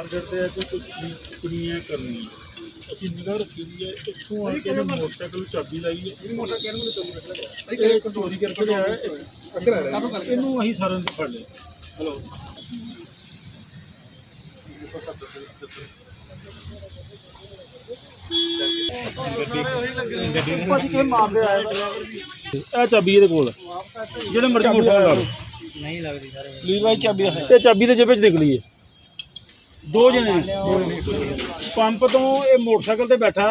Target ਤੇ ਹੈ ਕਿ ਕੁਝ ਕੁੜੀਆਂ ਕਰਨੀ ਅਸੀਂ ਨਿਗਾਹ ਰੱਖੀ ਦੀ ਹੈ ਇੱਥੋਂ ਆ ਕੇ ਮੋਟਰਸਾਈਕਲ ਚਾਬੀ ਲਾਈ ਹੈ। ਮੋਟਰਸਾਈਕਲ ਨੂੰ ਚਾਬੀ ਇਹ ਇੱਕ ਚੋਰੀ ਕਰਕੇ ਲਿਆ ਹੈ। ਇੱਕ- ਇਹਨੂੰ ਅਸੀਂ ਸਾਰਿਆਂ ਨੂੰ ਫੜ ਲਿਆ। ਹਲੋ। ਇਹ ਚਾਬੀ ਇਹਦੇ ਕੋਲ। ਜਿਹੜੇ ਮਰਜ਼ੀ ਮੋਟਰਸਾਈਕਲ ਲਾ ਲਓ। ਨਹੀਂ ਲੱਗਦੀ ਸਰ। ਲੀਰ ਭਾਈ ਚਾਬੀ ਹੈ। ਤੇ ਚਾਬੀ ਦੇ ਜੇਬੇ ਚ ਨਿਕਲੀ ਹੈ ਦੋ ਜਣੇ ਨੇ। ਪੰਪ ਤੋਂ ਇਹ ਮੋਟਰਸਾਈਕਲ ਤੇ ਬੈਠਾ।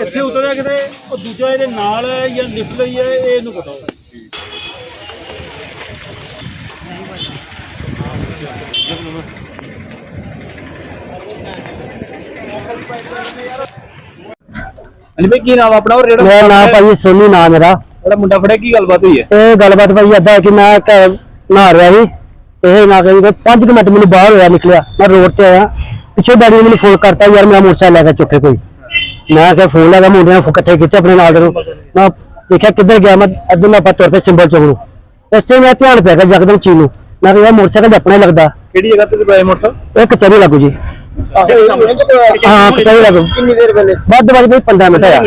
ਇੱਥੇ ਉਤਰਿਆ ਕਿਤੇ ਉਹ ਦੂਜਾ ਇਹਦੇ ਨਾਲ ਹੈ ਜਾਂ ਨਿਕਲ ਲਈ ਹੈ ਇਹ ਇਹਨੂੰ ਪਤਾ ਹੋਵੇ ਹਾਂਜੀ ਭਾਈ ਕੀ ਨਾਮ ਆ ਆਪਣਾ? ਔਰ ਜਿਹੜਾ ਮੇਰਾ ਨਾਮ ਭਾਈ ਸੋਨੀ ਨਾਮ ਮੇਰਾ। ਜਿਹੜਾ ਮੁੰਡਾ ਫੜਿਆ ਕੀ ਗੱਲਬਾਤ ਹੋਈ ਹੈ? ਇਹ ਗੱਲਬਾਤ ਭਾਈ ਹੈ ਕਿ ਮੈਂ ਘਰ ਨਹਾ ਰਿਹਾ ਸੀ। ਇਹ ਨਾ ਕਰੀ 5 ਮਿੰਟ ਮੈਨੂੰ ਬਾਹਰ ਹੋਇਆ ਨਿਕਲਿਆ। ਮੈਂ ਰੋਡ ਤੇ ਆਇਆ। ਪਿੱਛੇ ਡੈਡੀ ਨੇ ਮੈਨੂੰ ਫੋਨ ਕਰਤਾ ਯਾਰ ਮੇਰਾ ਮੋਟਰਸਾਈਕਲ ਲੈ ਕੇ ਚੁੱਕੇ ਕੋਈ। ਮੈਂ ਕਿਹਾ ਫੋਨ ਲਗਾ ਮੁੰਡੇ ਨੇ ਇਕੱਠੇ ਕੀਤੇ ਆਪਣੇ ਨਾਲ ਦੇ ਨੂੰ ਮੈਂ ਦੇਖਿਆ ਕਿੱਧਰ ਗਿਆ। ਮੈਂ ਅੱਧੇ ਮੈਂ ਆਪਾਂ ਤੁਰ ਪਏ ਸਿੰਬਲ ਚੌਕ ਨੂੰ। ਇਸ ਤੇ ਮੈਂ ਧਿਆਨ ਪਿਆ ਗਿਆ ਜਗਦਮ ਚੀਜ਼ ਨੂੰ। ਮੈਂ ਕਿਹਾ ਯਾਰ ਮੋਟਰਸਾਈਕਲ ਤਾਂ ਆਪਣਾ ਹੀ ਲੱਗਦਾ। ਕਿਹੜੀ ਜਗ੍ਹਾ ਤੇ ਚੁਕਾਇਆ ਮੋਟਰਸਾਈਕਲ? ਇਹ ਕਚਹਿਰੀ ਲੱਗੂ ਜੀ। ਹਾਂ ਕਚਹਿਰੀ ਲੱਗੂ। ਕਿੰਨੀ ਦੇਰ ਪਹਿਲੇ? ਵੱਧ ਵੱਧ ਕੋਈ 15 ਮਿੰਟ ਹੋਇਆ।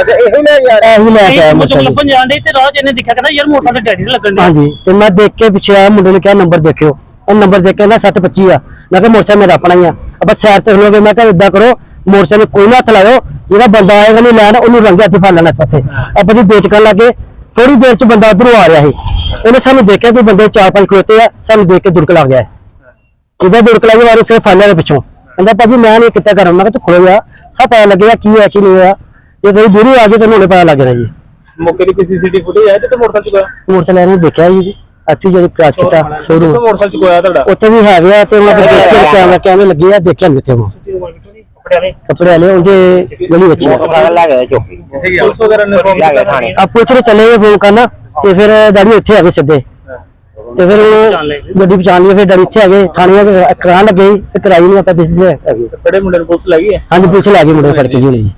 ਅੱਛਾ ਇਹੋ ਲੈ ਯਾਰ ਇਹੀ ਲੈ ਕੇ ਆਇਆ ਮੋਟਰਸਾਈਕਲ। ਲੱਭਣ ਜਾਣ ਦੇ ਤੇ ਰਾਹ ਚ ਇਹਨੇ ਦੇਖਿਆ ਕਹਿੰਦਾ ਯਾਰ ਮੋਟਰਸਾਈਕਲ ਡੈਡੀ ਦੇ ਲੱਗਣ ਦੇ ਹਾਂਜੀ ਤੇ ਮੈਂ ਦੇਖ ਕੇ ਪਿੱਛੇ ਆਇਆ ਮੁੰਡੇ ਨੇ ਕਿਹਾ ਨੰਬਰ ਦੇਖਿਓ। ਉਹ ਨੰਬਰ ਦੇਖ ਕੇ ਨਾ 725 ਆ। ਮੈਂ ਕਿਹਾ ਮੋਟਰਸਾਈਕਲ ਮੇਰਾ ਆਪਣਾ ਹੀ ਆ। ਆਪਾਂ ਸਾਈਡ ਤੇ ਖਲੋਗੇ ਮੈਂ ਕਿਹਾ ਇਦਾਂ ਕਰੋ ਮੋਟਰਸਾਈਕਲ ਕੋਈ ਨਾ ਹੱਥ ਲਾਇਓ। ਜਿਹੜਾ ਬੰਦਾ ਆਏਗਾ ਨਹੀਂ ਲੈਣ ਉਹਨੂੰ ਰੰਗੇ ਹੱਥ ਫੜ ਲੈਣਾ ਇੱਥੇ ਆਪਾਂ ਜੀ ਵੇਟ ਕਰਨ ਲੱਗੇ। ਥੋੜੀ ਦੇਰ ਚ ਬੰਦਾ ਉਧਰੋਂ ਆ ਰਿਹਾ ਸੀ। ਉਹਨੇ ਸਾਨੂੰ ਦੇਖਿਆ ਕਿ ਬੰਦੇ ਚਾਰ ਪੰਜ ਖਲੋਤੇ ਆ ਸਾਨੂੰ ਦੇਖ ਕੇ ਦੁਰਕ ਲੱਗ ਗਿਆ। ਇਹਦਾ ਦੁਰਕ ਲੱਗ ਗਿਆ ਫਿਰ ਫੜ ਲਿਆ ਪਿੱਛੋਂ। ਕਹਿੰਦਾ ਭਾਜੀ ਮੈਂ ਨਹੀਂ ਕਿੱਥੇ ਕਰਾਂ ਮੈਂ ਕਿਹਾ ਤੂੰ ਖਲੋ ਜਾ ਸਭ ਪਤਾ ਲੱਗੇਗਾ ਕੀ ਹੋਇਆ ਕੀ ਨਹੀਂ ਹੋਇਆ। ਜੇ ਕੋਈ ਦੂਰੀ ਆ ਗਈ ਤਾਂ ਹੁਣੇ ਪਤਾ ਲੱਗ ਜਾਣਾ ਜੀ। ਮੌਕੇ ਦੀ ਕਿਸੇ ਸੀਸੀਟੀਵੀ ਫੁਟੇਜ ਹੈ ਤੇ ਮੋਟਰਸਾਈਕਲ ਚੁਕਾਇਆ ਮੋਟਰਸਾਈਕਲ ਨੇ ਦੇਖਿਆ ਜੀ। ਅੱਛੀ ਜਿਹੜੀ ਕ੍ਰਾਸ ਕੀਤਾ ਸ਼ੋਰੂਮ ਮੋਟਰਸਾਈਕਲ ਚੁਕਾਇਆ ਤੁਹਾਡਾ? ਉੱਥੇ ਵੀ ਹੈਗੇ ਤੇ ਉਹਨਾਂ ਦੇ ਦੇਖ ਕੇ ਕੈਮਰਾ ਕੈਮਰੇ ਲੱਗੇ ਆ ਦੇਖਿਆ ਨਹੀਂ ਤੇ ਉਹ। ਕੱਪੜੇ ਵਾਲੇ? ਉਹਦੇ ਗਲੀ ਵਿੱਚ ਲੈ ਗਏ ਚੌਕੀ। ਪੁਲਿਸ ਵਗੈਰਾ ਨੇ ਫੋਨ ਗਏ ਥਾਣੇ। ਆ ਪੁੱਛ ਰਹੇ ਚੱਲੇ ਫੋਨ ਕਰਨਾ ਤੇ ਫਿਰ ਡੈਡੀ ਉੱਥੇ ਆ ਗਏ ਸਿੱਧੇ। ਤੇ ਫਿਰ ਉਹ ਗੱਡੀ ਪਛਾਣ ਲਈ ਫਿਰ ਡੈਡੀ ਇੱਥੇ ਆ ਗਏ ਥਾਣੇ ਆ ਕੇ ਲੱਗੇ ਤੇ ਕਰਾਈ ਨਹੀਂ ਆਪਾਂ ਦਿਸਦੇ ਹੈਗੇ ਫੜੇ ਮੁੰਡੇ ਨੂੰ ਪੁਲਿਸ ਲੈ ਗਈ ਹੈ? ਹਾਂਜੀ ਪੁਲਿਸ ਲੈ ਗਏ ਮੁੰਡੇ ਫੜ ਕੇ ਜੀ।